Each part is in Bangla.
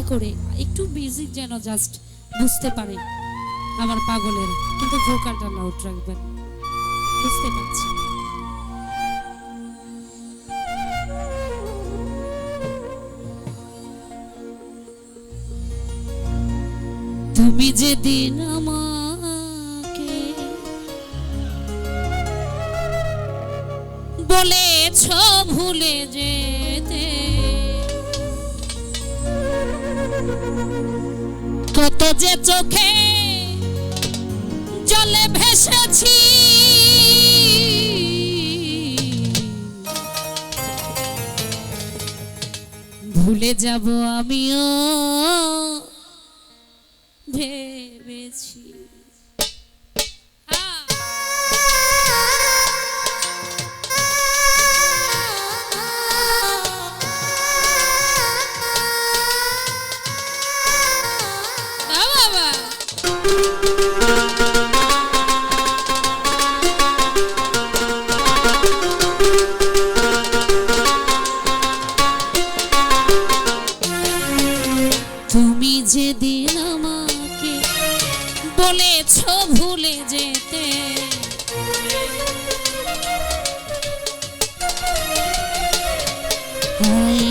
দয়া করে, একটু মিউজিক যেন জাস্ট বুঝতে পারে আমার পাগলের। কিন্তু ভোকালটা লাউড রাখবেন। বুঝতে পারছি। তুমি যেদিন আমাকে বলেছ ভুলে যেতে কত যে চোখে জলে ভেসেছি ভুলে যাব আমিও।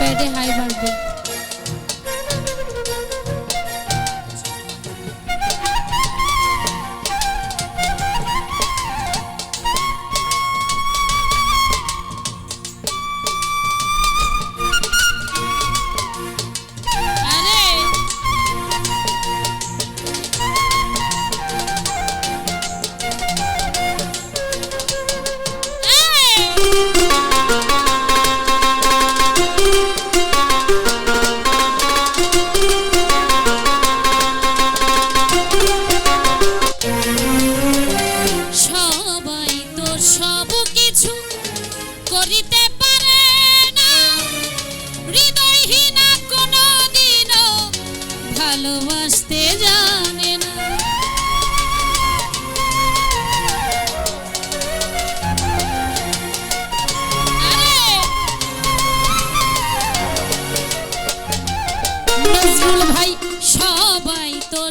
per day high barbell.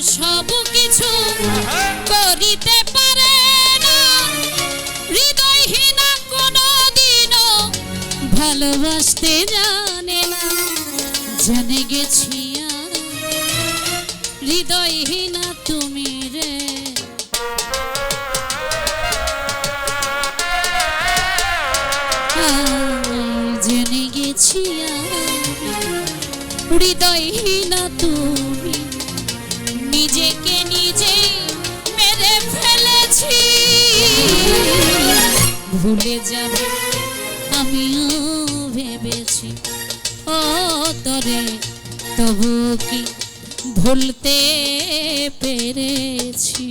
সব কিছু করিতে পারে না। হৃদয়হীনা কোনো দিনও ভালোবাসতে জানে না। জেনে গেছি হৃদয়হীনা তুমি রে। জেনে গেছি হৃদয়হীনা তুমি ভুলে যাবে আমিও ভেবেছি ও তরে তবু কি ভুলতে পেরেছি?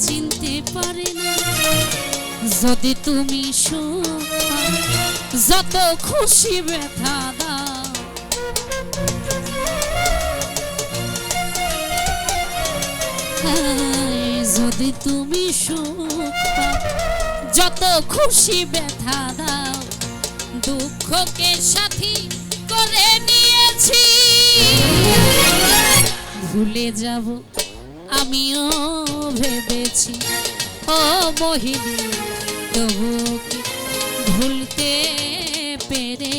চিনতে পারে না। যদি তুমি সুখ, যত খুশি ব্যথা দাও। যদি তুমি সুখ, যত খুশি ব্যথা দাও। দুঃখকে সাথী করে নিয়েছি। ভুলে যাব আমিও ভেবেছি ও মহিনী তবু ভুলতে পেরে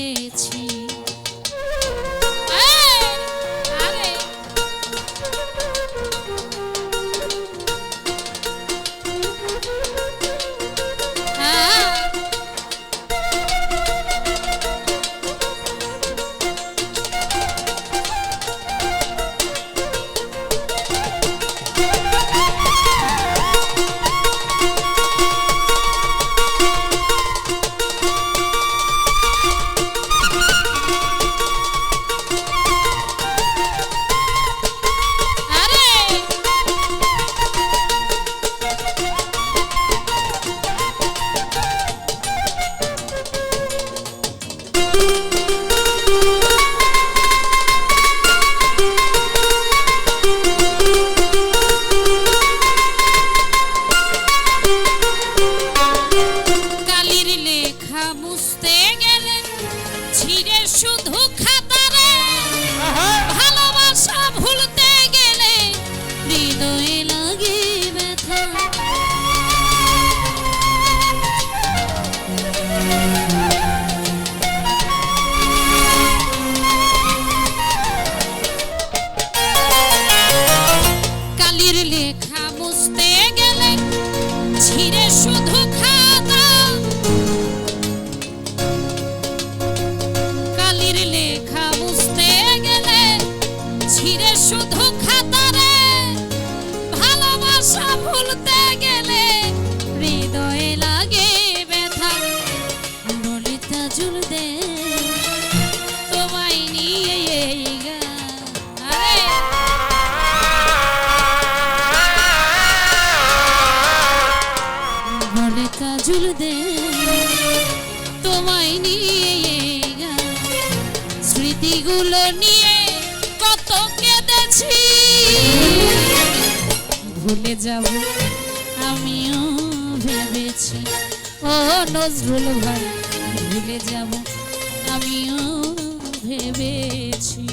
নজরুল তোমায় নিয়ে স্মৃতিগুলো নিয়ে কত কেঁদেছি। ভুলে যাব আমিও ভেবেছি। ও নজরুল ভাই, ভুলে যাব আমিও ভেবেছি।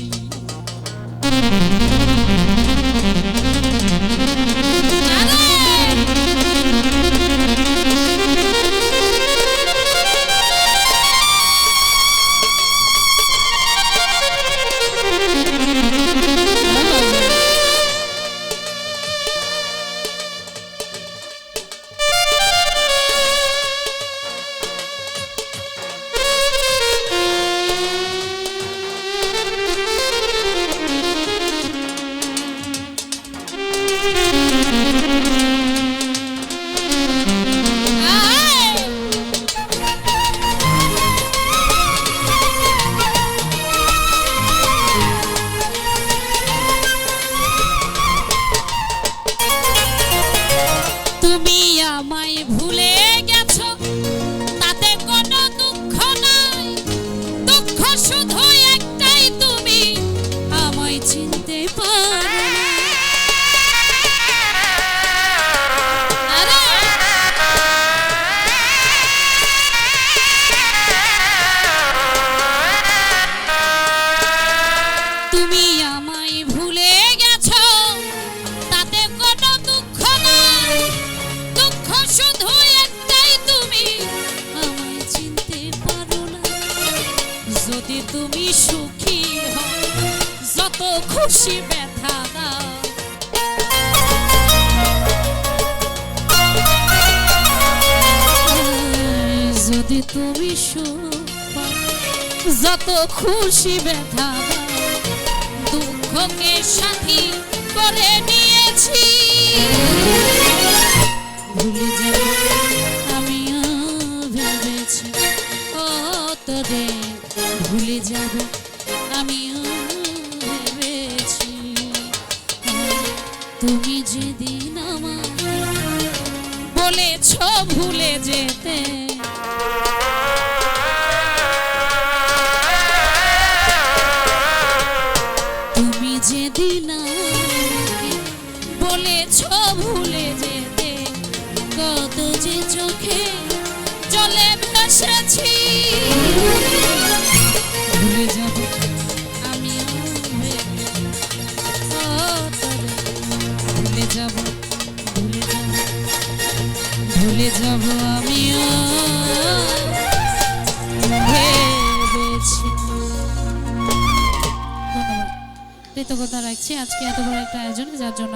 খুশি ব্যথা দাও। যদি তুমি সুখ যত খুশি ব্যথা দুঃখকে সাথী করে নিয়েছি। ভুলে যাবে বলেছ ভুলে যেতে। আজকে এত বড় একটা আয়োজন যার জন্য